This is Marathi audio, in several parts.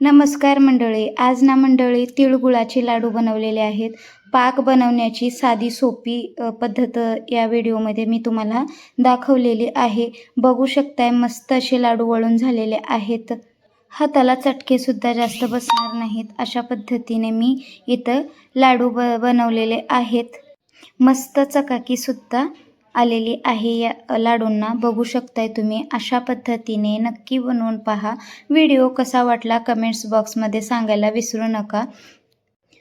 नमस्कार मंडळी आज ना मंडळी तिळगुळाचे लाडू बनवलेले आहेत. पाक बनवण्याची साधी सोपी पद्धत या व्हिडिओमध्ये मी तुम्हाला दाखवलेली आहे. बघू शकताय मस्त असे लाडू वळून झालेले आहेत. हाताला चटकेसुद्धा जास्त बसणार नाहीत. अशा पद्धतीने मी इथं लाडू ब बनवलेले आहेत. मस्त चकाकीसुद्धा आलेली आहे. या लाडूंना बघू शकताय तुम्ही. अशा पद्धतीने नक्की बनवून पहा. व्हिडिओ कसा वाटला कमेंट्स बॉक्समध्ये सांगायला विसरू नका.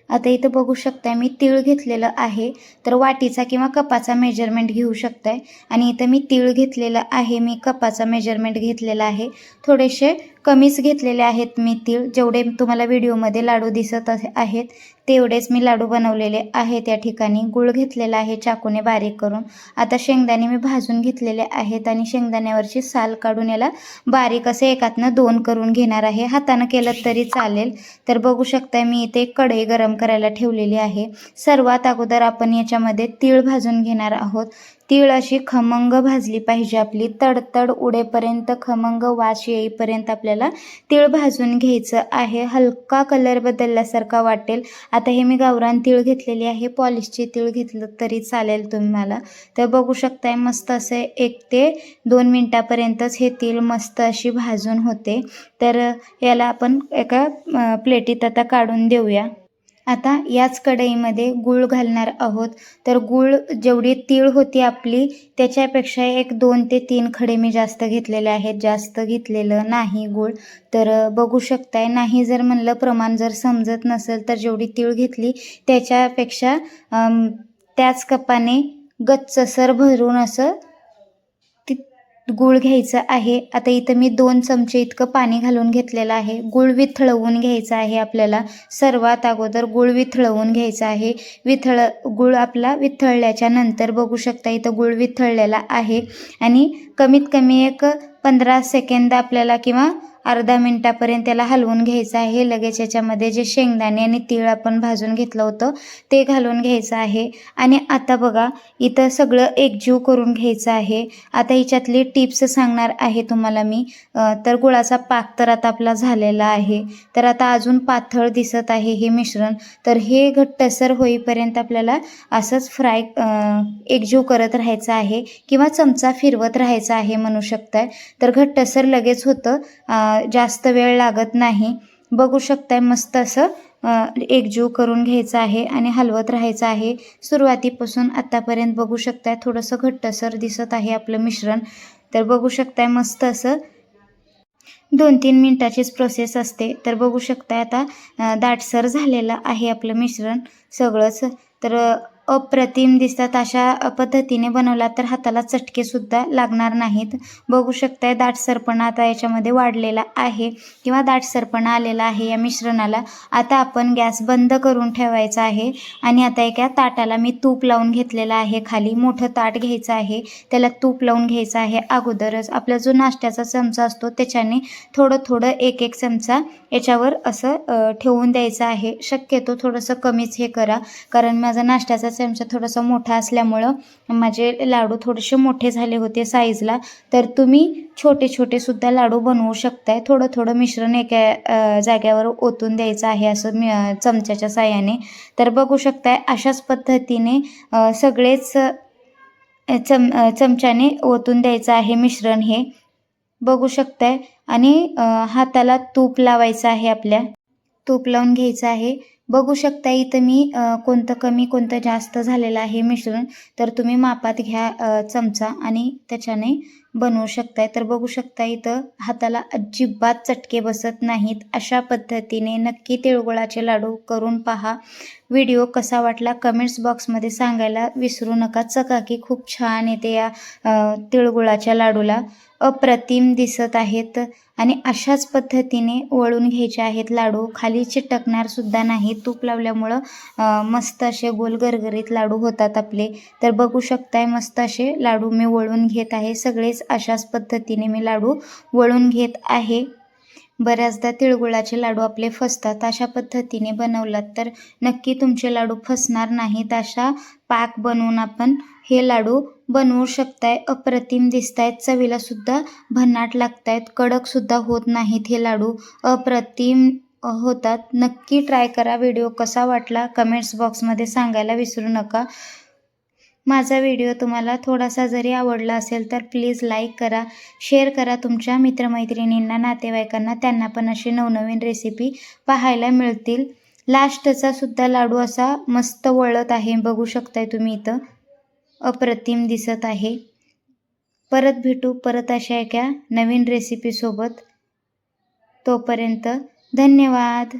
आता इथं बघू शकताय मी तीळ घेतलेलं आहे. तर वाटीचा किंवा कपाचा मेजरमेंट घेऊ शकताय. आणि इथं मी तीळ घेतलेलं आहे. मी कपाचा मेजरमेंट घेतलेला आहे. थोडेसे कमीच घेतलेले आहेत मी तीळ. जेवढे तुम्हाला व्हिडिओमध्ये लाडू दिसत आहेत तेवढेच मी लाडू बनवलेले आहेत. या ठिकाणी गुळ घेतलेला आहे चाकूने बारीक करून. आता शेंगदाणे मी भाजून घेतलेले आहेत आणि शेंगदाण्यावरची साल काढून याला बारीक असे एकातनं दोन करून घेणार आहे. हातानं केलं तरी चालेल. तर बघू शकता मी इथे कढई गरम करायला ठेवलेली आहे. सर्वात अगोदर आपण याच्यामध्ये तीळ भाजून घेणार आहोत. तीळ अशी खमंग भाजली पाहिजे आपली. तडतड उडेपर्यंत खमंग वास येईपर्यंत आपल्याला तीळ भाजून घ्यायचं आहे. हलका कलर बदलल्यासारखा वाटेल. आता हे मी गावरान तीळ घेतलेली आहे. पॉलिशची तीळ घेतलं तरी चालेल तुम्हाला तर बघू शकताय मस्त असे एक ते दोन मिनटापर्यंतच हे तीळ मस्त अशी भाजून होते. तर याला आपण एका प्लेटीत आता काढून देऊया. आता याच कढईमध्ये गूळ घालणार आहोत. तर गूळ जेवढी तीळ होती आपली त्याच्यापेक्षा एक दोन ते तीन खडे मी जास्त घेतलेले आहेत. जास्त घेतलेलं नाही गूळ. तर बघू शकताय नाही जर म्हणलं प्रमाण जर समजत नसेल तर जेवढी तीळ घेतली त्याच्यापेक्षा त्याच कपाने गच्चसर भरून असं ती गूळ घ्यायचं आहे. आता इथं मी दोन चमचे इतकं पाणी घालून घेतलेलं आहे. गूळ विथळवून घ्यायचं आहे आपल्याला. सर्वात अगोदर गूळ विथळवून घ्यायचं आहे. विथळ गूळ आपला विथळल्याच्या नंतर बघू शकता इथं गूळ विथळलेला आहे. आणि कमीत कमी एक पंधरा सेकंद आपल्याला किंवा अर्धा मिनटापर्यंत त्याला हलवून घ्यायचं आहे. लगेच याच्यामध्ये जे शेंगदाणे आणि तीळ आपण भाजून घेतलं होतं ते घालून घ्यायचं आहे. आणि आता बघा इथं सगळं एकजीव करून घ्यायचं आहे. आता हिच्यातली टिप्स सांगणार आहे तुम्हाला मी. तर गुळाचा पाक तर आता आपला झालेला आहे. तर आता अजून पातळ दिसत आहे हे मिश्रण. तर हे घट्टसर होईपर्यंत आपल्याला असंच फ्राय एकजीव करत राहायचं आहे. किंवा चमचा फिरवत राहायचा आहे म्हणू शकताय. तर घट्टसर लगेच होतं. जास्त वेळ लागत नाही. बघू शकताय मस्त असं एकजीव करून घ्यायचं आहे आणि हलवत राहायचं आहे. सुरुवातीपासून आत्तापर्यंत बघू शकताय थोडंसं घट्टसर दिसत आहे आपलं मिश्रण. तर बघू शकताय मस्त असं दोन तीन मिनटाचीच प्रोसेस असते. तर बघू शकताय आता दाटसर झालेलं आहे आपलं मिश्रण सगळंच. तर अप्रतिम दिसतात अशा पद्धतीने बनवला तर हाताला चटकेसुद्धा लागणार नाहीत. बघू शकताय दाटसरपणा आता याच्यामध्ये वाढलेला आहे किंवा दाटसरपणा आलेला आहे या मिश्रणाला. आता आपण गॅस बंद करून ठेवायचा आहे आणि आता एका ताटाला मी तूप लावून घेतलेला आहे. खाली मोठं ताट घ्यायचं आहे. त्याला तूप लावून घ्यायचं आहे. अगोदरच आपला जो नाश्त्याचा चमचा असतो त्याच्याने थोडं थोडं एक एक चमचा याच्यावर असं ठेवून द्यायचं आहे. शक्यतो थोडंसं कमीच हे करा. कारण माझा नाश्त्याचा चमचा थोडासा मोठा असल्यामुळं माझे लाडू थोडेसे मोठे झाले होते साईजला तर तुम्ही छोटे छोटे सुद्धा लाडू बनवू शकताय. थोडं थोडं मिश्रण एका जाग्यावर ओतून द्यायचं आहे असं मी चमच्याच्या साह्याने. तर बघू शकताय अशाच पद्धतीने सगळेच चम चमच्याने ओतून द्यायचं आहे मिश्रण हे. बघू शकताय. आणि हाताला तूप लावायचं आहे आपल्या. तूप लावून घ्यायचं आहे. बघू शकता इथं मी कोणतं कमी कोणतं जास्त झालेलं आहे मिश्रण. तर तुम्ही मापात घ्या चमचा आणि त्याच्याने बनवू शकताय तर बघू शकता इथं हाताला अजिबात चटके बसत नाहीत. अशा पद्धतीने नक्की तिळगुळाचे लाडू करून पहा. व्हिडिओ कसा वाटला कमेंट्स बॉक्समध्ये सांगायला विसरू नका. चकाकी खूप छान येते या तिळगुळाच्या लाडूला. अप्रतिम दिसत आहेत आणि अशाच पद्धतीने वळून घ्यायचे आहेत लाडू. खाली चिटकणार सुद्धा नाही. तूप लावल्यामुळं मस्त असे गोल गरगरीत लाडू होतात आपले. तर बघू शकताय मस्त असे लाडू मी वळून घेत आहे. सगळेच अशाच पद्धतीने मी लाडू वळून घेत आहे. बऱ्याचदा तिळगुळाचे लाडू आपले फसतात अशा पद्धतीने बनवलात तर नक्की तुमचे लाडू फसणार नाहीत. अशा पाक बनवून आपण हे लाडू बनवू शकताय. अप्रतिम दिसत आहेत चवीला सुद्धा भन्नाट लागतायत कडकसुद्धा होत नाहीत हे लाडू. अप्रतिम होतात. नक्की ट्राय करा. व्हिडिओ कसा वाटला? कमेंट्स बॉक्समध्ये सांगायला विसरू नका. माझा व्हिडिओ तुम्हाला थोडासा जरी आवडला असेल तर प्लीज लाईक करा शेअर करा तुमच्या मित्रमैत्रिणींना नातेवाईकांना. त्यांना पण अशी नवनवीन रेसिपी पाहायला मिळतील. लास्टचा सुद्धा लाडू असा मस्त वळत आहे. बघू शकताय तुम्ही इथं. अप्रतिम दिसत आहे. परत भेटू परत अशा एका नवीन रेसिपीसोबत तोपर्यंत धन्यवाद.